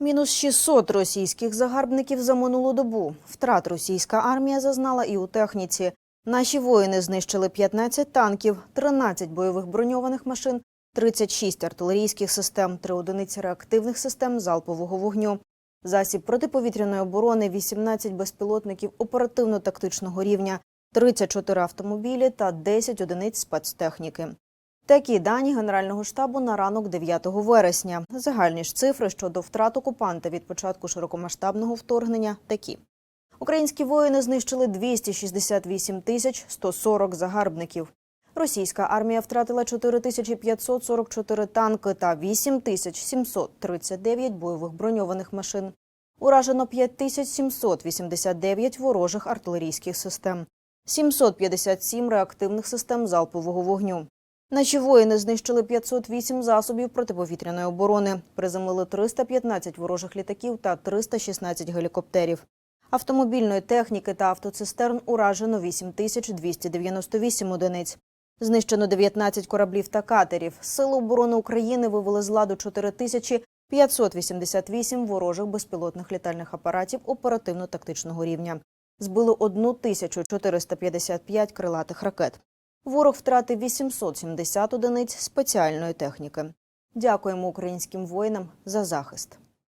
Мінус 600 російських загарбників за минулу добу. Втрат російська армія зазнала і у техніці. Наші воїни знищили 15 танків, 13 бойових броньованих машин, 36 артилерійських систем, 3 одиниці реактивних систем залпового вогню. Засіб протиповітряної оборони, 18 безпілотників оперативно-тактичного рівня, 34 автомобілі та 10 одиниць спецтехніки. Такі дані Генерального штабу на ранок 9 вересня. Загальні ж цифри щодо втрат окупанта від початку широкомасштабного вторгнення такі. Українські воїни знищили 268 тисяч 140 загарбників. Російська армія втратила 4544 танки та 8739 бойових броньованих машин. Уражено 5789 ворожих артилерійських систем, 757 реактивних систем залпового вогню. Наші воїни знищили 508 засобів протиповітряної оборони, приземлили 315 ворожих літаків та 316 гелікоптерів. Автомобільної техніки та автоцистерн уражено 8298 одиниць. Знищено 19 кораблів та катерів. Сили оборони України вивели з ладу 4588 ворожих безпілотних літальних апаратів оперативно-тактичного рівня. Збили 1455 крилатих ракет. Ворог втратив 870 одиниць спеціальної техніки. Дякуємо українським воїнам за захист.